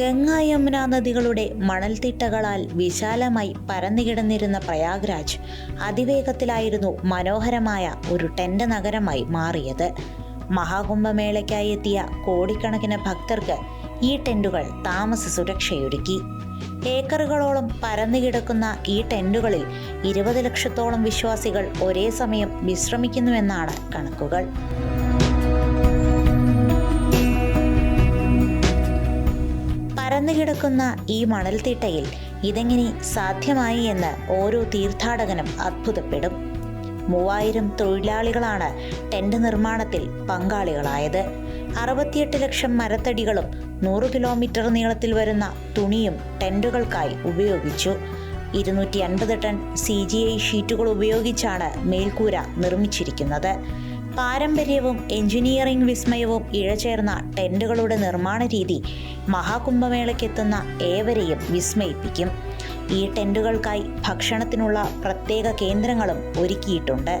യമുന നദികളുടെ മണൽത്തിട്ടകളാൽ വിശാലമായി പരന്നുകിടന്നിരുന്ന പ്രയാഗ്രാജ് അതിവേഗത്തിലായിരുന്നു മനോഹരമായ ഒരു ടെന്റ് നഗരമായി മാറിയത്. മഹാകുംഭമേളയ്ക്കായി എത്തിയ കോടിക്കണക്കിന് ഭക്തർക്ക് ഈ ടെന്റുകൾ താമസ സുരക്ഷയൊരുക്കി. ഏക്കറുകളോളം പരന്നുകിടക്കുന്ന ഈ ടെന്റുകളിൽ ഇരുപത് ലക്ഷത്തോളം വിശ്വാസികൾ ഒരേ സമയം വിശ്രമിക്കുന്നുവെന്നാണ് കണക്കുകൾ. പരന്നുകിടക്കുന്ന ഈ മണൽത്തിട്ടയിൽ ഇതെങ്ങനെ സാധ്യമായി എന്ന് ഓരോ തീർത്ഥാടകനും അത്ഭുതപ്പെടും. മൂവായിരം തൊഴിലാളികളാണ് ടെന്റ് നിർമ്മാണത്തിൽ പങ്കാളികളായത്. അറുപത്തിയെട്ട് ലക്ഷം മരത്തടികളും നൂറ് കിലോമീറ്റർ നീളത്തിൽ വരുന്ന തുണിയും ടെന്റുകൾക്കായി ഉപയോഗിച്ചു. ഇരുന്നൂറ്റി അൻപത് ടൺ സി ജി ഐ ഷീറ്റുകൾ ഉപയോഗിച്ചാണ് മേൽക്കൂര നിർമ്മിച്ചിരിക്കുന്നത്. പാരമ്പര്യവും എഞ്ചിനീയറിംഗ് വിസ്മയവും ഇഴചേർന്ന ടെന്റുകളുടെ നിർമ്മാണ രീതി മഹാകുംഭമേളയ്ക്കെത്തുന്ന ഏവരെയും വിസ്മയിപ്പിക്കും. ഈ ടെന്റുകൾക്കായി ഭക്ഷണത്തിനുള്ള പ്രത്യേക കേന്ദ്രങ്ങളും ഒരുക്കിയിട്ടുണ്ട്.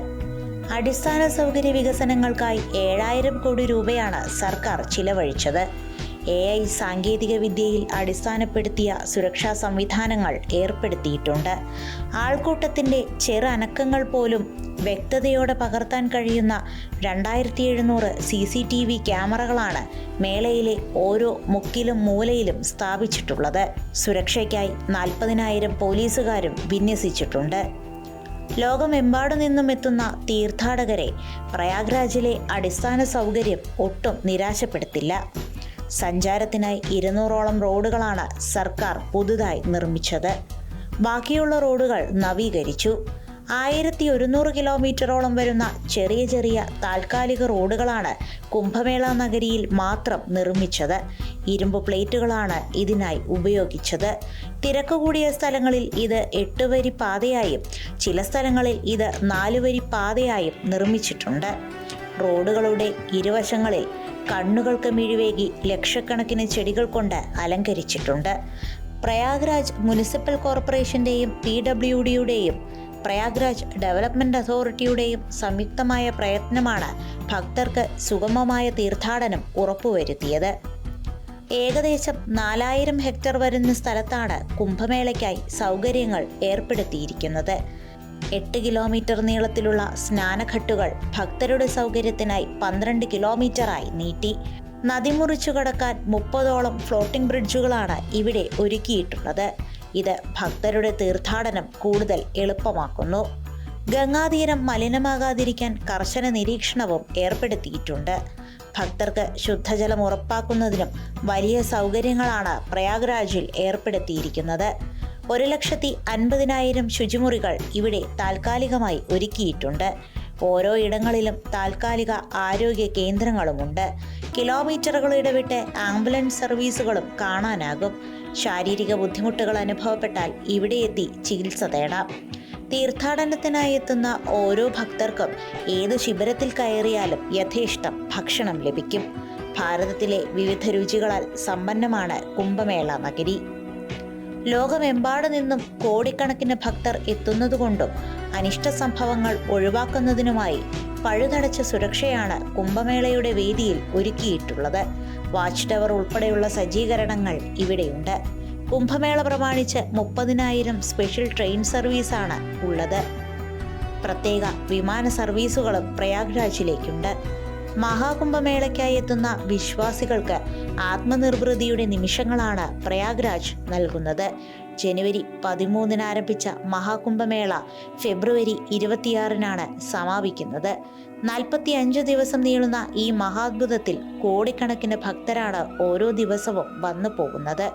അടിസ്ഥാന സൗകര്യ വികസനങ്ങൾക്കായി ഏഴായിരം കോടി രൂപയാണ് സർക്കാർ ചിലവഴിച്ചത്. എ ഐ സാങ്കേതിക വിദ്യയിൽ അടിസ്ഥാനപ്പെടുത്തിയ സുരക്ഷാ സംവിധാനങ്ങൾ ഏർപ്പെടുത്തിയിട്ടുണ്ട്. ആൾക്കൂട്ടത്തിന്റെ ചെറു അനക്കങ്ങൾ പോലും വ്യക്തതയോടെ പകർത്താൻ കഴിയുന്ന രണ്ടായിരത്തി എഴുന്നൂറ് സി സി ടി വി ക്യാമറകളാണ് മേളയിലെ ഓരോ മുക്കിലും മൂലയിലും സ്ഥാപിച്ചിട്ടുള്ളത്. സുരക്ഷയ്ക്കായി നാൽപ്പതിനായിരം പോലീസുകാരും വിന്യസിച്ചിട്ടുണ്ട്. ലോകമെമ്പാടു നിന്നും എത്തുന്ന തീർത്ഥാടകരെ പ്രയാഗ്രാജിലെ അടിസ്ഥാന സൗകര്യം ഒട്ടും നിരാശപ്പെടുത്തില്ല. സഞ്ചാരത്തിനായി ഇരുന്നൂറോളം റോഡുകളാണ് സർക്കാർ പുതുതായി നിർമ്മിച്ചത്. ബാക്കിയുള്ള റോഡുകൾ നവീകരിച്ചു. ആയിരത്തി ഒരുന്നൂറ് കിലോമീറ്ററോളം വരുന്ന ചെറിയ ചെറിയ താൽക്കാലിക റോഡുകളാണ് കുംഭമേള നഗരിയിൽ മാത്രം നിർമ്മിച്ചത്. ഇരുമ്പ് പ്ലേറ്റുകളാണ് ഇതിനായി ഉപയോഗിച്ചത്. തിരക്ക് കൂടിയ സ്ഥലങ്ങളിൽ ഇത് എട്ട് വരി പാതയായും ചില സ്ഥലങ്ങളിൽ ഇത് നാലുവരി പാതയായും നിർമ്മിച്ചിട്ടുണ്ട്. റോഡുകളുടെ ഇരുവശങ്ങളിൽ കണ്ണുകൾക്ക് മിഴിവേകി ലക്ഷക്കണക്കിന് ചെടികൾ കൊണ്ട് അലങ്കരിച്ചിട്ടുണ്ട്. പ്രയാഗ്രാജ് മുനിസിപ്പൽ കോർപ്പറേഷന്റെയും പി ഡബ്ല്യു ഡിയുടെയും പ്രയാഗ്രാജ് ഡെവലപ്മെന്റ് അതോറിറ്റിയുടെയും സംയുക്തമായ പ്രയത്നമാണ് ഭക്തർക്ക് സുഗമമായ തീർത്ഥാടനം ഉറപ്പുവരുത്തിയത്. ഏകദേശം നാലായിരം ഹെക്ടർ വരുന്ന സ്ഥലത്താണ് കുംഭമേളയ്ക്കായി സൗകര്യങ്ങൾ ഏർപ്പെടുത്തിയിരിക്കുന്നത്. എട്ട് കിലോമീറ്റർ നീളത്തിലുള്ള സ്നാനഘട്ടുകൾ ഭക്തരുടെ സൗകര്യത്തിനായി പന്ത്രണ്ട് കിലോമീറ്ററായി നീട്ടി. നദി മുറിച്ചു കടക്കാൻ മുപ്പതോളം ഫ്ലോട്ടിംഗ് ബ്രിഡ്ജുകളാണ് ഇവിടെ ഒരുക്കിയിട്ടുള്ളത്. ഇത് ഭക്തരുടെ തീർത്ഥാടനം കൂടുതൽ എളുപ്പമാക്കുന്നു. ഗംഗാതീരം മലിനമാകാതിരിക്കാൻ കർശന നിരീക്ഷണവും ഏർപ്പെടുത്തിയിട്ടുണ്ട്. ഭക്തർക്ക് ശുദ്ധജലം ഉറപ്പാക്കുന്നതിനും വലിയ സൗകര്യങ്ങളാണ് പ്രയാഗ്രാജിൽ ഏർപ്പെടുത്തിയിരിക്കുന്നത്. ഒരു ലക്ഷത്തി അൻപതിനായിരം ശുചിമുറികൾ ഇവിടെ താൽക്കാലികമായി ഒരുക്കിയിട്ടുണ്ട്. ഓരോ ഇടങ്ങളിലും താൽക്കാലിക ആരോഗ്യ കേന്ദ്രങ്ങളുമുണ്ട്. കിലോമീറ്ററുകൾ ഇടവിട്ട് ആംബുലൻസ് സർവീസുകളും കാണാനാകും. ശാരീരിക ബുദ്ധിമുട്ടുകൾ അനുഭവപ്പെട്ടാൽ ഇവിടെ എത്തി ചികിത്സ തേടാം. തീർത്ഥാടനത്തിനായി എത്തുന്ന ഓരോ ഭക്തർക്കും ഏത് ശിബിരത്തിൽ കയറിയാലും യഥേഷ്ടം ഭക്ഷണം ലഭിക്കും. ഭാരതത്തിലെ വിവിധ രുചികളാൽ സമ്പന്നമാണ് കുംഭമേള നഗരി. ലോകമെമ്പാടു നിന്നും കോടിക്കണക്കിന് ഭക്തർ എത്തുന്നതുകൊണ്ടും അനിഷ്ട സംഭവങ്ങൾ ഒഴിവാക്കുന്നതിനുമായി പഴുതടച്ച സുരക്ഷയാണ് കുംഭമേളയുടെ വേദിയിൽ ഒരുക്കിയിട്ടുള്ളത്. വാച്ച് ടവർ ഉൾപ്പെടെയുള്ള സജ്ജീകരണങ്ങൾ ഇവിടെയുണ്ട്. കുംഭമേള പ്രമാണിച്ച് മുപ്പതിനായിരം സ്പെഷ്യൽ ട്രെയിൻ സർവീസാണ് ഉള്ളത്. പ്രത്യേക വിമാന സർവീസുകളും പ്രയാഗ്രാജിലേക്കുണ്ട്. മഹാകുംഭമേളയ്ക്കായി എത്തുന്ന വിശ്വാസികൾക്ക് ആത്മനിർവൃതിയുടെ നിമിഷങ്ങളാണ് പ്രയാഗ്രാജ് നൽകുന്നത്. ജനുവരി പതിമൂന്നിന് ആരംഭിച്ച മഹാകുംഭമേള ഫെബ്രുവരി ഇരുപത്തിയാറിനാണ് സമാപിക്കുന്നത്. നാൽപ്പത്തി അഞ്ച് ദിവസം നീളുന്ന ഈ മഹാത്ഭുതത്തിൽ കോടിക്കണക്കിന് ഭക്തരാണ് ഓരോ ദിവസവും വന്നു പോകുന്നത്